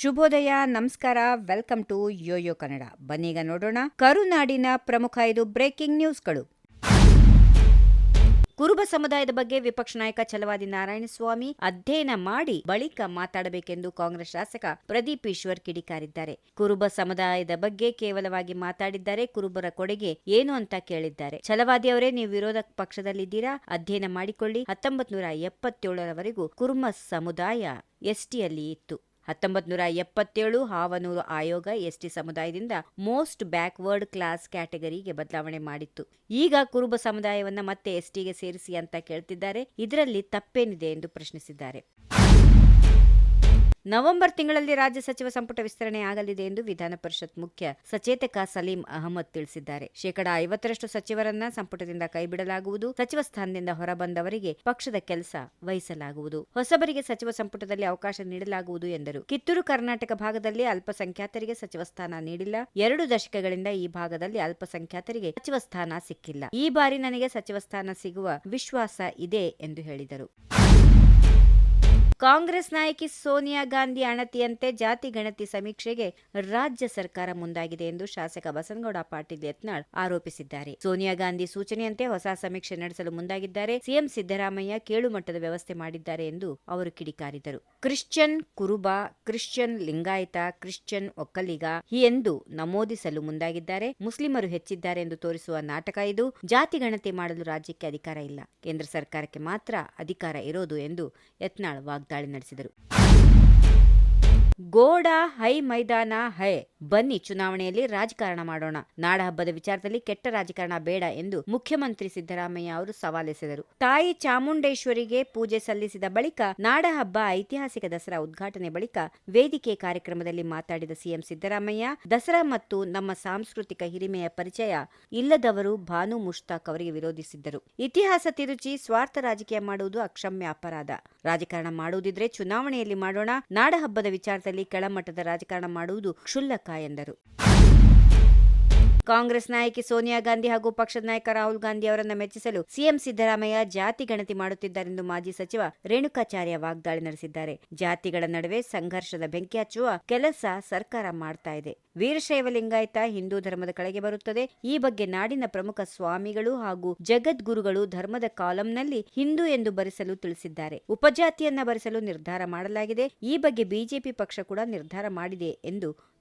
ಶುಭೋದಯ, ನಮಸ್ಕಾರ, welcome to YoYo Kannada. ಬನ್ನೀಗ ನೋಡೋಣ, ಕರುನಾಡಿನ ಪ್ರಮುಖ ಐದು ಬ್ರೇಕಿಂಗ್ ನ್ಯೂಸ್ಗಳು. ಕುರುಬ ಸಮುದಾಯದ ಬಗ್ಗೆ ವಿಪಕ್ಷ ನಾಯಕ ಛಲವಾದಿ ನಾರಾಯಣಸ್ವಾಮಿ ಅಧ್ಯಯನ ಮಾಡಿ ಬಳಿಕ ಮಾತಾಡಬೇಕೆಂದು ಕಾಂಗ್ರೆಸ್ ಶಾಸಕ ಪ್ರದೀಪ್ ಈಶ್ವರ್ ಕಿಡಿಕಾರಿದ್ದಾರೆ. ಕುರುಬ ಸಮುದಾಯದ ಬಗ್ಗೆ ಕೇವಲವಾಗಿ ಮಾತಾಡಿದ್ದಾರೆ ಕುರುಬರ ಕೊಡುಗೆ ಏನು ಅಂತ ಕೇಳಿದ್ದಾರೆ. ಛಲವಾದಿ ಅವರೇ, ನೀವು ವಿರೋಧ ಪಕ್ಷದಲ್ಲಿದ್ದೀರಾ? ಅಧ್ಯಯನ ಮಾಡಿಕೊಳ್ಳಿ. ಹತ್ತೊಂಬತ್ ನೂರ ಎಪ್ಪತ್ತೇಳರವರೆಗೂ ಕುರುಬ ಸಮುದಾಯ ಎಸ್ಟಿಯಲ್ಲಿ ಇತ್ತು. ಹತ್ತೊಂಬತ್ ನೂರ ಎಪ್ಪತ್ತೇಳು ಹಾವನೂರು ಆಯೋಗ ಎಸ್ಟಿ ಸಮುದಾಯದಿಂದ ಮೋಸ್ಟ್ ಬ್ಯಾಕ್ವರ್ಡ್ ಕ್ಲಾಸ್ ಕ್ಯಾಟಗರಿಗೆ ಬದಲಾವಣೆ ಮಾಡಿತ್ತು. ಈಗ ಕುರುಬ ಸಮುದಾಯವನ್ನ ಮತ್ತೆ ಎಸ್ಟಿಗೆ ಸೇರಿಸಿ ಅಂತ ಕೇಳ್ತಿದ್ದಾರೆ. ಇದರಲ್ಲಿ ತಪ್ಪೇನಿದೆ ಎಂದು ಪ್ರಶ್ನಿಸಿದ್ದಾರೆ. ನವೆಂಬರ್ ತಿಂಗಳಲ್ಲಿ ರಾಜ್ಯ ಸಚಿವ ಸಂಪುಟ ವಿಸ್ತರಣೆ ಆಗಲಿದೆ ಎಂದು ವಿಧಾನ ಪರಿಷತ್ ಮುಖ್ಯ ಸಚೇತಕ ಸಲೀಂ ಅಹಮದ್ ತಿಳಿಸಿದ್ದಾರೆ. ಶೇಕಡಾ ಐವತ್ತರಷ್ಟು ಸಚಿವರನ್ನ ಸಂಪುಟದಿಂದ ಕೈಬಿಡಲಾಗುವುದು, ಸಚಿವ ಸ್ಥಾನದಿಂದ ಹೊರಬಂದವರಿಗೆ ಪಕ್ಷದ ಕೆಲಸ ವಹಿಸಲಾಗುವುದು. ಹೊಸಬರಿಗೆ ಸಚಿವ ಸಂಪುಟದಲ್ಲಿ ಅವಕಾಶ ನೀಡಲಾಗುವುದು ಎಂದರು. ಕಿತ್ತೂರು ಕರ್ನಾಟಕ ಭಾಗದಲ್ಲಿ ಅಲ್ಪಸಂಖ್ಯಾತರಿಗೆ ಸಚಿವ ಸ್ಥಾನ ನೀಡಿಲ್ಲ. ಎರಡು ದಶಕಗಳಿಂದ ಈ ಭಾಗದಲ್ಲಿ ಅಲ್ಪಸಂಖ್ಯಾತರಿಗೆ ಸಚಿವ ಸ್ಥಾನ ಸಿಕ್ಕಿಲ್ಲ. ಈ ಬಾರಿ ನನಗೆ ಸಚಿವ ಸ್ಥಾನ ಸಿಗುವ ವಿಶ್ವಾಸ ಇದೆ ಎಂದು ಹೇಳಿದರು. ಕಾಂಗ್ರೆಸ್ ನಾಯಕಿ ಸೋನಿಯಾ ಗಾಂಧಿ ಅಣತಿಯಂತೆ ಜಾತಿ ಗಣತಿ ಸಮೀಕ್ಷೆಗೆ ರಾಜ್ಯ ಸರ್ಕಾರ ಮುಂದಾಗಿದೆ ಎಂದು ಶಾಸಕ ಬಸನಗೌಡ ಪಾಟೀಲ್ ಯತ್ನಾಳ್ ಆರೋಪಿಸಿದ್ದಾರೆ. ಸೋನಿಯಾ ಗಾಂಧಿ ಸೂಚನೆಯಂತೆ ಹೊಸ ಸಮೀಕ್ಷೆ ನಡೆಸಲು ಮುಂದಾಗಿದ್ದಾರೆ. ಸಿಎಂ ಸಿದ್ದರಾಮಯ್ಯ ಕೇಳುಮಟ್ಟದ ವ್ಯವಸ್ಥೆ ಮಾಡಿದ್ದಾರೆ ಎಂದು ಅವರು ಕಿಡಿಕಾರಿದರು. Christian Kuruba, Christian Lingayat, Christian Vokkaliga ಎಂದು ನಮೂದಿಸಲು ಮುಂದಾಗಿದ್ದಾರೆ. ಮುಸ್ಲಿಮರು ಹೆಚ್ಚಿದ್ದಾರೆ ಎಂದು ತೋರಿಸುವ ನಾಟಕ ಇದು. ಜಾತಿ ಗಣತಿ ಮಾಡಲು ರಾಜ್ಯಕ್ಕೆ ಅಧಿಕಾರ ಇಲ್ಲ. ಕೇಂದ್ರ ಸರ್ಕಾರಕ್ಕೆ ಮಾತ್ರ ಅಧಿಕಾರ ಇರೋದು ಎಂದು ಯತ್ನಾಳ್ ವಾಗ್ದಾಳಿ ನಡೆಸಿದರು. ಗೋಡ ಹೈ ಮೈದಾನ ಹೈ ಬನ್ನಿ ಚುನಾವಣೆಯಲ್ಲಿ ರಾಜಕಾರಣ ಮಾಡೋಣ. ನಾಡಹಬ್ಬದ ವಿಚಾರದಲ್ಲಿ ಕೆಟ್ಟ ರಾಜಕಾರಣ ಬೇಡ ಎಂದು ಮುಖ್ಯಮಂತ್ರಿ ಸಿದ್ದರಾಮಯ್ಯ ಅವರು ಸವಾಲೆಸೆದರು. ತಾಯಿ ಚಾಮುಂಡೇಶ್ವರಿಗೆ ಪೂಜೆ ಸಲ್ಲಿಸಿದ ಬಳಿಕ ನಾಡಹಬ್ಬ ಐತಿಹಾಸಿಕ ದಸರಾ ಉದ್ಘಾಟನೆ ಬಳಿಕ ವೇದಿಕೆ ಕಾರ್ಯಕ್ರಮದಲ್ಲಿ ಮಾತಾಡಿದ ಸಿಎಂ ಸಿದ್ದರಾಮಯ್ಯ, ದಸರಾ ಮತ್ತು ನಮ್ಮ ಸಾಂಸ್ಕೃತಿಕ ಹಿರಿಮೆಯ ಪರಿಚಯ ಇಲ್ಲದವರು ಭಾನು ಮುಷ್ತಾಕ್ ಅವರಿಗೆ ವಿರೋಧಿಸಿದ್ದರು. ಇತಿಹಾಸ ತಿರುಚಿ ಸ್ವಾರ್ಥ ರಾಜಕೀಯ ಮಾಡುವುದು ಅಕ್ಷಮ್ಯ ಅಪರಾಧ. ರಾಜಕಾರಣ ಮಾಡುವುದಿದ್ರೆ ಚುನಾವಣೆಯಲ್ಲಿ ಮಾಡೋಣ. ನಾಡಹಬ್ಬದ ವಿಚಾರದಲ್ಲಿ ಕೆಳಮಟ್ಟದ ರಾಜಕಾರಣ ಮಾಡುವುದು ಕ್ಷುಲ್ಲಕ ಎಂದರು. ಕಾಂಗ್ರೆಸ್ ನಾಯಕಿ ಸೋನಿಯಾ ಗಾಂಧಿ ಹಾಗೂ ಪಕ್ಷದ ನಾಯಕ ರಾಹುಲ್ ಗಾಂಧಿ ಅವರನ್ನು ಮೆಚ್ಚಿಸಲು ಸಿಎಂ ಸಿದ್ದರಾಮಯ್ಯ ಜಾತಿ ಗಣತಿ ಮಾಡುತ್ತಿದ್ದಾರೆಂದು ಮಾಜಿ ಸಚಿವ ರೇಣುಕಾಚಾರ್ಯ ವಾಗ್ದಾಳಿ ನಡೆಸಿದ್ದಾರೆ. ಜಾತಿಗಳ ನಡುವೆ ಸಂಘರ್ಷದ ಬೆಂಕಿ ಹಚ್ಚುವ ಕೆಲಸ ಸರ್ಕಾರ ಮಾಡ್ತಾ ಇದೆ. ವೀರಶೈವ ಲಿಂಗಾಯತ ಹಿಂದೂ ಧರ್ಮದ ಕಡೆಗೆ ಬರುತ್ತದೆ. ಈ ಬಗ್ಗೆ ನಾಡಿನ ಪ್ರಮುಖ ಸ್ವಾಮಿಗಳು ಹಾಗೂ ಜಗದ್ಗುರುಗಳು ಧರ್ಮದ ಕಾಲಂನಲ್ಲಿ ಹಿಂದೂ ಎಂದು ಬರೆಸಲು ತಿಳಿಸಿದ್ದಾರೆ. ಉಪಜಾತಿಯನ್ನ ಬರೆಸಲು ನಿರ್ಧಾರ ಮಾಡಲಾಗಿದೆ. ಈ ಬಗ್ಗೆ ಬಿಜೆಪಿ ಪಕ್ಷ ಕೂಡ ನಿರ್ಧಾರ ಮಾಡಿದೆ ಎಂದು